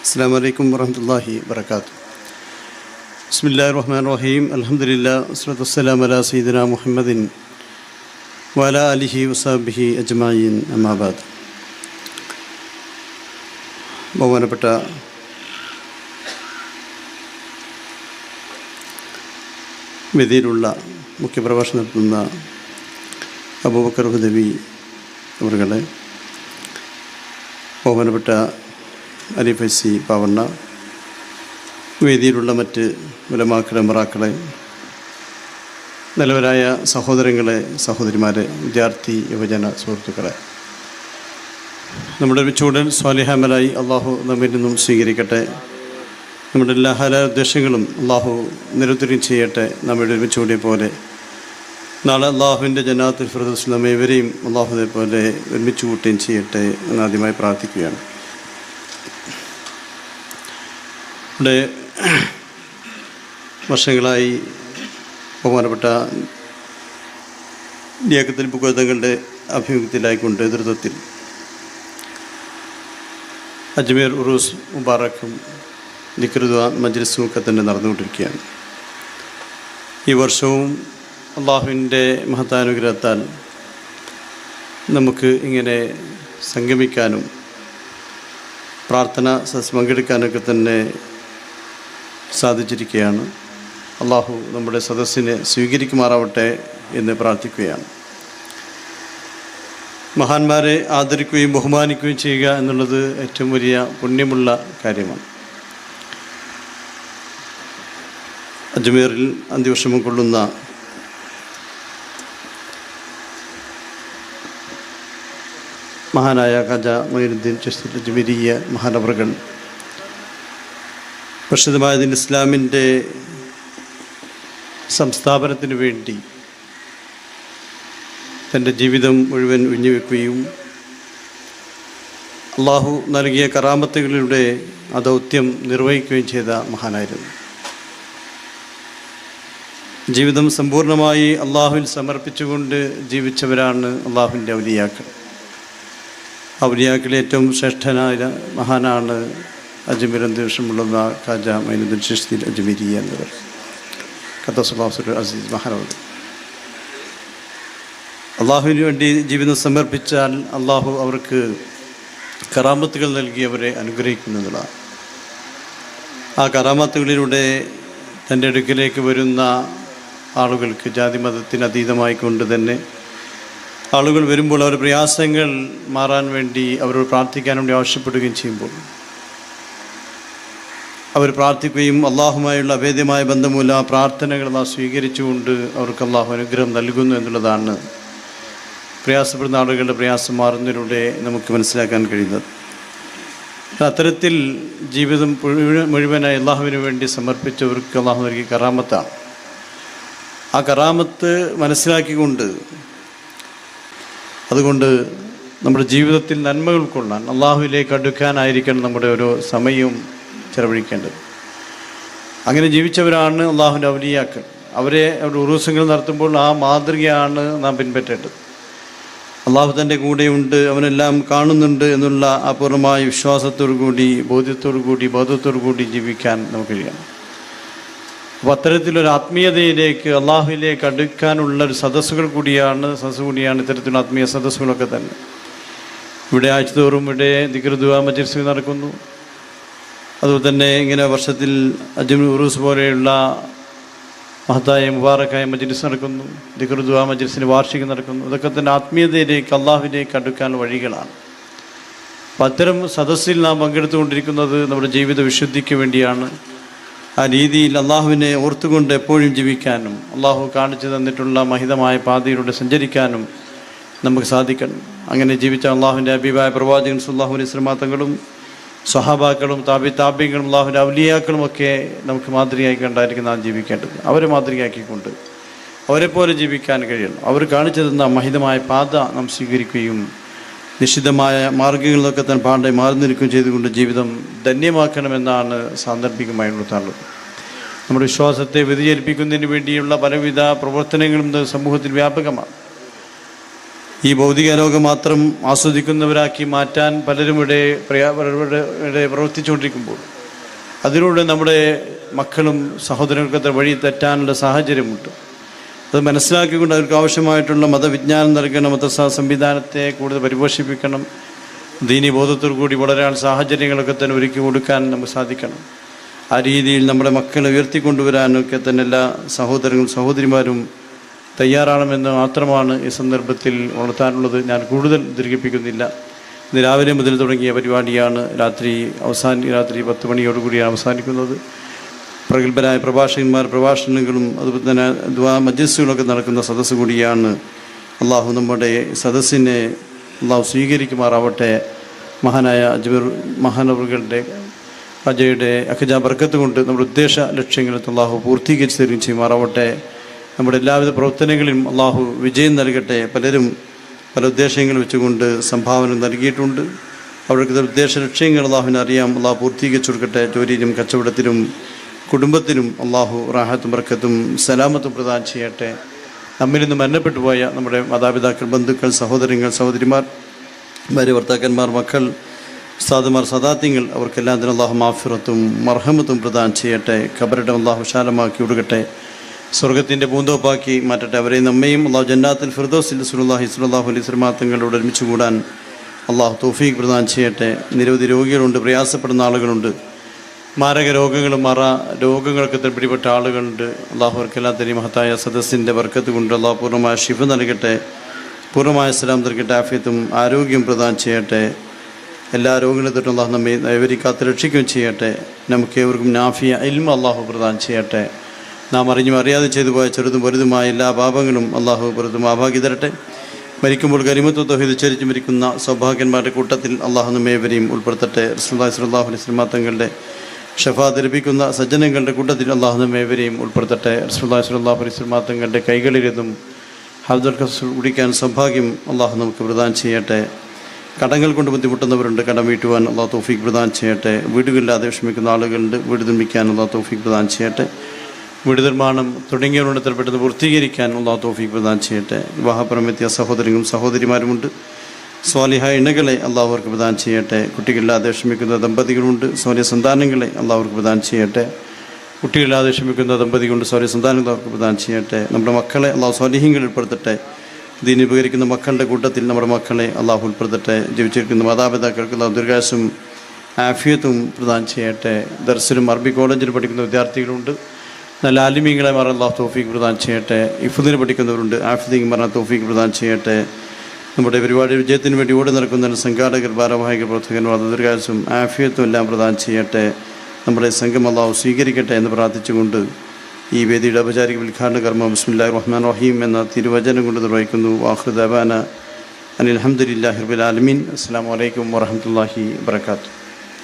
അസ്സാം വലൈക്കും വറഹമത്തല്ലാഹി വർക്കാത്തു ബിസ്മില്ലാ റഹ്മാൻ റഹീം അലഹമുല്ലാ വസ്ലത്തു വസ്സലാം അല സീദന മുഹമ്മദിൻ വല അലിഹി വസാബിഹി അജ്മായിൻ അമാബാദ് ബഹുമാനപ്പെട്ട വേദിയിലുള്ള മുഖ്യപ്രഭാഷണം നടത്തുന്ന അബൂബക്കർ ഹുദവി അവരുടെ ബഹുമാനപ്പെട്ട അലി ഫൈസി പാവണ്ണ വേദിയിലുള്ള മറ്റ് ഉലമാക്കളെ മറാക്കളെ നിലവരായ സഹോദരങ്ങളെ സഹോദരിമാരെ വിദ്യാർത്ഥി യുവജന സുഹൃത്തുക്കളെ. നമ്മുടെ ചൂടൻ സ്വാലിഹാമലായി അള്ളാഹു നമ്മിൽ നിന്നും സ്വീകരിക്കട്ടെ. നമ്മുടെ എല്ലാ ഹലാ ഉദ്ദേശങ്ങളും അള്ളാഹു നിരുത്തരം ചെയ്യട്ടെ. നമ്മുടെ ഒരുമിച്ചുകൂടിയ പോലെ നാളെ അള്ളാഹുവിന്റെ ജനാത്തിൽ ഫിറദോസ് നമ്മെ ഇവരെയും അള്ളാഹുവിനെ പോലെ ഒരുമിച്ച് കൂട്ടുകയും ചെയ്യട്ടെ എന്ന് ആദ്യമായി പ്രാർത്ഥിക്കുകയാണ്. ഇവിടെ വർഷങ്ങളായി ബഹുമാനപ്പെട്ട നിയക്കത്തിൽ പുകതങ്ങളുടെ അഭിമുഖത്തിലായിക്കൊണ്ട് നേതൃത്വത്തിൽ അജ്മീർ ഉറൂസ് മുബാറക്കും നിക്കറുദ്വ മജ്ലിസും ഒക്കെ തന്നെ നടന്നുകൊണ്ടിരിക്കുകയാണ്. ഈ വർഷവും അള്ളാഹുവിന്റെ മഹത്താനുഗ്രഹത്താൽ നമുക്ക് ഇങ്ങനെ സംഗമിക്കാനും പ്രാർത്ഥന പങ്കെടുക്കാനൊക്കെ തന്നെ സാധിച്ചിരിക്കുകയാണ്. അള്ളാഹു നമ്മുടെ സദസ്സിനെ സ്വീകരിക്കുമാറാവട്ടെ എന്ന് പ്രാർത്ഥിക്കുകയാണ്. മഹാന്മാരെ ആദരിക്കുകയും ബഹുമാനിക്കുകയും ചെയ്യുക എന്നുള്ളത് ഏറ്റവും വലിയ പുണ്യമുള്ള കാര്യമാണ്. അജ്മീറിൽ അന്ത്യവിഷമം കൊള്ളുന്ന മഹാനായ ഖജ മൊയ്നുദ്ദീൻ ചസ്തുൽ അജ്മീരിയ മഹാനവറുകൾ പ്രസിദ്ധമായതിന് ഇസ്ലാമിന്റെ സംസ്ഥാപനത്തിന് വേണ്ടി തന്റെ ജീവിതം മുഴുവൻ ഉഞ്ഞുവെക്കുകയും അള്ളാഹു നൽകിയ കറാമത്തുകളിലൂടെ ആ ദൗത്യം നിർവഹിക്കുകയും ചെയ്ത മഹാനായിരുന്നു. ജീവിതം സമ്പൂർണമായി അള്ളാഹുവിൽ സമർപ്പിച്ചുകൊണ്ട് ജീവിച്ചവരാണ് അള്ളാഹുവിന്റെ ഔലിയാക്കൾ. ഔലിയാക്കളിൽ ഏറ്റവും ശ്രേഷ്ഠനായ മഹാനാണ് അജ്മീർ ദിവസമുള്ള ഖാജ മൈനുദ്ദീൻ ഷിസ്തിൽ അജ്മീരി എന്നിവർ ഖത്തസുല്ലാസുൽ അസീസ് മഹാനവർ അള്ളാഹുവിന് വേണ്ടി ജീവിതം സമർപ്പിച്ചാൽ അള്ളാഹു അവർക്ക് കറാമത്തുകൾ നൽകി അവരെ അനുഗ്രഹിക്കുന്നതാണ് ആ കറാമത്തുകളിലൂടെ തന്റെ അടുക്കിലേക്ക് വരുന്ന ആളുകൾക്ക് ജാതി മതത്തിന് അതീതമായി കൊണ്ട് തന്നെ ആളുകൾ വരുമ്പോൾ അവരുടെ പ്രയാസങ്ങൾ മാറാൻ വേണ്ടി അവരോട് പ്രാർത്ഥിക്കാൻ വേണ്ടി ആവശ്യപ്പെടുകയും ചെയ്യുമ്പോൾ അവർ പ്രാർത്ഥിക്കുകയും അള്ളാഹുമായുള്ള അഭേദ്യമായ ബന്ധമൂല ആ പ്രാർത്ഥനകൾ അള്ളാഹ് സ്വീകരിച്ചുകൊണ്ട് അവർക്ക് അള്ളാഹു അനുഗ്രഹം നൽകുന്നു എന്നുള്ളതാണ് പ്രയാസപ്പെടുന്ന ആളുകളുടെ പ്രയാസം മാറുന്നതിലൂടെ നമുക്ക് മനസ്സിലാക്കാൻ കഴിയുന്നത്. അത്തരത്തിൽ ജീവിതം മുഴുവനായി അള്ളാഹുവിന് വേണ്ടി സമർപ്പിച്ചവർക്ക് അള്ളാഹു നൽകിയ കറാമത്താണ്. ആ കറാമത്ത് മനസ്സിലാക്കിക്കൊണ്ട് അതുകൊണ്ട് നമ്മുടെ ജീവിതത്തിൽ നന്മകൾ കൊള്ളാൻ അള്ളാഹുവിലേക്ക് അടുക്കാനായിരിക്കണം നമ്മുടെ ഓരോ സമയവും. ചെലവഴിക്കേണ്ടത്. അങ്ങനെ ജീവിച്ചവരാണ് അള്ളാഹുവിന്റെ ഔലിയാക്കൾ. അവരെ അവരുടെ ഉറൂസങ്ങൾ നടത്തുമ്പോൾ ആ മാതൃകയാണ് നാം പിൻപറ്റേണ്ടത്. അള്ളാഹു തന്റെ കൂടെയുണ്ട് അവനെല്ലാം കാണുന്നുണ്ട് എന്നുള്ള അപൂർവമായ വിശ്വാസത്തോടു കൂടി ബോധ്യത്തോടു കൂടി ബോധത്തോടു കൂടി ജീവിക്കാൻ നമുക്ക് കഴിയണം. അപ്പോൾ അത്തരത്തിലൊരു ആത്മീയതയിലേക്ക് അള്ളാഹുവിലേക്ക് അടുക്കാനുള്ള ഒരു സദസ്സുകൾ കൂടിയാണ് സദസ്സ് കൂടിയാണ് ഇത്തരത്തിലുള്ള ആത്മീയ സദസ്സുകളൊക്കെ തന്നെ. ഇവിടെ ആഴ്ചതോറും ഇവിടെ ദിഗ്രദുവ മജിർസ് നടക്കുന്നു. അതുപോലെ തന്നെ ഇങ്ങനെ വർഷത്തിൽ അജ്മി ഉറൂസ് പോലെയുള്ള മഹത്തായ മുബാറക്കായ മജ്ലിസ് നടക്കുന്നു ദിഖറുദ്വാ മജ്ലിസിന് വാർഷികം നടക്കുന്നു. ഇതൊക്കെ തന്നെ ആത്മീയതയിലേക്ക് അള്ളാഹുവിലേക്ക് അടുക്കാൻ വഴികളാണ്. അപ്പം അത്തരം സദസ്സിൽ നാം പങ്കെടുത്തുകൊണ്ടിരിക്കുന്നത് നമ്മുടെ ജീവിത വിശുദ്ധിക്ക് വേണ്ടിയാണ്. ആ രീതിയിൽ അള്ളാഹുവിനെ ഓർത്തുകൊണ്ട് എപ്പോഴും ജീവിക്കാനും അള്ളാഹു കാണിച്ചു തന്നിട്ടുള്ള മഹിതമായ പാതയിലൂടെ സഞ്ചരിക്കാനും നമുക്ക് സാധിക്കണം. അങ്ങനെ ജീവിച്ച അള്ളാഹുവിന്റെ അഭിപ്രായ പ്രവാചകൻ സുല്ലാഹു അലൈഹി സ്വലാത്തങ്ങളും സ്വഹാബാക്കളും താബി താപ്യങ്ങളും അള്ളാഹുവിന്റെ ഔലിയാക്കളും ഒക്കെ നമുക്ക് മാതൃകയായി കണ്ടായിരിക്കും നാം ജീവിക്കേണ്ടത്. അവരെ മാതൃകയാക്കിക്കൊണ്ട് അവരെപ്പോലെ ജീവിക്കാൻ കഴിയണം. അവർ കാണിച്ചു തന്ന മഹിതമായ പാത നാം സ്വീകരിക്കുകയും നിശ്ചിതമായ മാർഗങ്ങളിലൊക്കെ തന്നെ പാണ്ഡെ മാറി നിൽക്കുകയും ചെയ്തുകൊണ്ട് ജീവിതം ധന്യമാക്കണമെന്നാണ് സാന്ദർഭികമായി ഉണർത്താനുള്ളത്. നമ്മുടെ വിശ്വാസത്തെ വ്യതിചലിപ്പിക്കുന്നതിന് വേണ്ടിയുള്ള പലവിധ പ്രവർത്തനങ്ങളും സമൂഹത്തിൽ വ്യാപകമാണ്. ഈ ഭൗതിക ലോകം മാത്രം ആസ്വദിക്കുന്നവരാക്കി മാറ്റാൻ പലരും ഇവിടെ ഇവിടെ പ്രവർത്തിച്ചുകൊണ്ടിരിക്കുമ്പോൾ അതിലൂടെ നമ്മുടെ മക്കളും സഹോദരങ്ങൾക്കത്ര വഴി തെറ്റാനുള്ള സാഹചര്യമുണ്ട്. അത് മനസ്സിലാക്കിക്കൊണ്ട് അവർക്ക് ആവശ്യമായിട്ടുള്ള മതവിജ്ഞാനം നൽകണം മദ്രസാ സംവിധാനത്തെ കൂടുതൽ പരിപോഷിപ്പിക്കണം ദീനി ബോധത്തോടു കൂടി വളരാൻ സാഹചര്യങ്ങളൊക്കെ തന്നെ ഒരുക്കി കൊടുക്കാൻ നമുക്ക് സാധിക്കണം. ആ രീതിയിൽ നമ്മുടെ മക്കളെ ഉയർത്തിക്കൊണ്ടുവരാനൊക്കെ തന്നെ എല്ലാ സഹോദരങ്ങളും സഹോദരിമാരും തയ്യാറാണെന്ന് മാത്രമാണ് ഈ സന്ദർഭത്തിൽ ഉണർത്താനുള്ളത്. ഞാൻ കൂടുതൽ ദീർഘിപ്പിക്കുന്നില്ല. ഇന്ന് രാവിലെ മുതൽ തുടങ്ങിയ പരിപാടിയാണ് രാത്രി അവസാന രാത്രി പത്ത് മണിയോടുകൂടിയാണ് അവസാനിക്കുന്നത്. പ്രഗത്ഭരായ പ്രഭാഷകന്മാർ പ്രഭാഷണങ്ങളും അതുപോലെ തന്നെ ദ്വാ മജസ്സുകളൊക്കെ നടക്കുന്ന സദസ്സ് കൂടിയാണ്. അള്ളാഹു നമ്മുടെ സദസ്സിനെ അള്ളാഹു സ്വീകരിക്കുമാറാവട്ടെ. മഹാനായ അജ്മീർ മഹാനവറുകളുടെ അജയുടെ അഖജ ബർക്കത്ത് കൊണ്ട് നമ്മുടെ ഉദ്ദേശ ലക്ഷ്യങ്ങൾ അള്ളാഹു പൂർത്തീകരിച്ച് തരികയും ചെയ്യുമാറാവട്ടെ. നമ്മുടെ എല്ലാവിധ പ്രവർത്തനങ്ങളിലും അള്ളാഹു വിജയം നൽകട്ടെ. പലരും പല ഉദ്ദേശങ്ങൾ വെച്ചുകൊണ്ട് സംഭാവന നൽകിയിട്ടുണ്ട്. അവർക്ക് ഉദ്ദേശ ലക്ഷ്യങ്ങൾ അള്ളാഹുവിനെ അറിയാം. അള്ളാഹു പൂർത്തീകരിച്ചു കൊടുക്കട്ടെ. ജോലിയിലും കച്ചവടത്തിലും കുടുംബത്തിനും അള്ളാഹു റാഹത്തും ബർക്കത്തും സലാമത്തും പ്രദാനം ചെയ്യട്ടെ. നമ്മിൽ നിന്ന് മരണപ്പെട്ടു പോയ നമ്മുടെ മാതാപിതാക്കൾ ബന്ധുക്കൾ സഹോദരങ്ങൾ സഹോദരിമാർ ഭാര്യ ഭർത്താക്കന്മാർ മക്കൾ ഉസ്താദുമാർ സദാത്യങ്ങൾ അവർക്കെല്ലാം തന്നെ അള്ളാഹു മാഫിറത്തും മർഹമത്തും പ്രദാനം ചെയ്യട്ടെ. ഖബറിടം അള്ളാഹു വിശാലമാക്കി കൊടുക്കട്ടെ. സ്വർഗത്തിന്റെ പൂന്തോപ്പാക്കി മാറ്റട്ടെ. അവരെ നമ്മയും അള്ളാഹു ജന്നാത്തിൽ ഫിർദോസിൽ സുലാഹി സുലാഹു അലൈഹി സ്വലമാങ്ങളോട് ഒരുമിച്ച് കൂടാൻ അള്ളാഹു തൗഫീഖ് പ്രദാനം ചെയ്യട്ടെ. നിരവധി രോഗികളുണ്ട് പ്രയാസപ്പെടുന്ന ആളുകളുണ്ട്. മാരക രോഗങ്ങളും മറ രോഗങ്ങൾക്ക് തന്നെ പിടിപെട്ട ആളുകളുണ്ട്. അള്ളാഹു അവർക്കെല്ലാത്തിനും മഹത്തായ സദസ്സിന്റെ വർക്കത്ത് കൊണ്ട് അള്ളാഹു പൂർണമായ ഷിഫ നൽകട്ടെ. പൂർണമായ സലാം നൽകട്ടെ ആഫിയത്തും ആരോഗ്യം പ്രദാനം ചെയ്യട്ടെ. എല്ലാ രോഗങ്ങളെ തൊട്ടും അള്ളാഹു നമ്മെ നൈവരിക്കാത്ത് രക്ഷിക്കുകയും ചെയ്യട്ടെ. നമുക്ക് ഏവർക്കും നാഫിയ ഇൽമ അള്ളാഹു പ്രദാനം ചെയ്യട്ടെ. നാം അറിഞ്ഞും അറിയാതെ ചെയ്തു പോയ ചെറുതും വലുതുമായ എല്ലാ പാപങ്ങളും അള്ളാഹു പുറത്തും ആഭാഗ്യ തരട്ടെ. മരിക്കുമ്പോൾ കരിമത്വ തൊഹിത് ചരിച്ചു മരിക്കുന്ന സൗഭാഗ്യന്മാരുടെ കൂട്ടത്തിൽ അള്ളാഹു നമ്മേവരെയും ഉൾപ്പെടുത്തട്ടെ. റസൂലുള്ളാഹി സ്വല്ലല്ലാഹു അലൈഹി വസല്ലം തങ്ങളുടെ ഷഫാത്ത് ലഭിക്കുന്ന സജ്ജനങ്ങളുടെ കൂട്ടത്തിൽ അള്ളാഹു നമ്മേവരെയും ഉൾപ്പെടുത്തട്ടെ. റസൂലുള്ളാഹി സ്വല്ലല്ലാഹു അലൈഹി വസല്ലം തങ്ങളുടെ കൈകളിലിരുന്നും ഹബ്ദുൽ കസൂർ കുടിക്കാൻ സൗഭാഗ്യം അള്ളാഹു നമുക്ക് പ്രദാനം ചെയ്യട്ടെ. കടങ്ങൾ കൊണ്ട് ബുദ്ധിമുട്ടുന്നവരുണ്ട് കടം വീട്ടുവാൻ അള്ളാഹ് തൗഫീഖ് പ്രദാനം ചെയ്യട്ടെ. വീടുകളില്ലാതെ വിഷമിക്കുന്ന ആളുകളുണ്ട് വീട് നിർമ്മിക്കാൻ അള്ളാഹ് തൗഫീഖ് പ്രദാനം ചെയ്യട്ടെ. വീട് നിർമ്മാണം തുടങ്ങിയവരുടെ പെട്ടെന്ന് പൂർത്തീകരിക്കാൻ ഉള്ള തൗഫീഖ് പ്രദാനം ചെയ്യട്ടെ. വിവാഹപരമെത്തിയ സഹോദരങ്ങളും സഹോദരിമാരുമുണ്ട്. സ്വാലിഹ ഇണകളെ അള്ളാഹുവർക്ക് പ്രദാനം ചെയ്യട്ടെ. കുട്ടികളില്ലാതെ വിഷമിക്കുന്ന ദമ്പതികളുണ്ട് സ്വാലിയ സന്താനങ്ങളെ അള്ളാഹുവർക്ക് പ്രദാനം ചെയ്യട്ടെ. കുട്ടികളില്ലാതെ വിഷമിക്കുന്ന ദമ്പതികളുണ്ട്. സ്വാലിയ സന്താനങ്ങൾ അവർക്ക് പ്രദാനം ചെയ്യട്ടെ. നമ്മുടെ മക്കളെ അള്ളാഹു സ്വാലിഹ്യങ്ങൾ ഉൾപ്പെടുത്തട്ടെ. ദീനി ഉപകരിക്കുന്ന മക്കളുടെ കൂട്ടത്തിൽ നമ്മുടെ മക്കളെ അള്ളാഹു ഉൾപ്പെടുത്തട്ടെ. ജീവിച്ചിരിക്കുന്ന മാതാപിതാക്കൾക്ക് അള്ളാഹു ആഫിയത്തും പ്രദാനം ചെയ്യട്ടെ. ദർശനും അറബി കോളേജിൽ പഠിക്കുന്ന വിദ്യാർത്ഥികളുണ്ട്. നല്ല ആലിമീങ്ങളെ മാറാൻ അള്ളാഹു തോഫീക്ക് പ്രദാനം ചെയ്യട്ടെ. ഇഫുദിനെ പഠിക്കുന്നവരുണ്ട്. ആഫിദിങ് മാറാൻ തോഫീക്ക് പ്രദാനം ചെയ്യട്ടെ. നമ്മുടെ പരിപാടി വിജയത്തിന് വേണ്ടി ഓടി നടക്കുന്ന സംഘാടകർ ഭാരവാഹികൾ പ്രവർത്തകന്മാർ ദീർഘാശും ആഫിയത്തും എല്ലാം പ്രദാനം ചെയ്യട്ടെ. നമ്മുടെ സംഘം അള്ളാഹു സ്വീകരിക്കട്ടെ എന്ന് പ്രാർത്ഥിച്ചുകൊണ്ട് ഈ വേദിയുടെ ഔപചാരിക ഉദ്ഘാടന കർമ്മം ബിസ്മില്ലാ റഹ്മാൻ റഹീം എന്ന തിരുവചനം കൊണ്ട് നിർവഹിക്കുന്നു. വാഹൃദാന അനിൽ അഹമ്മദില്ലാഹി റബിൽ ആലമീൻ. അസ്സാം വലൈക്കും വരഹമുല്ലാഹി വാത്തു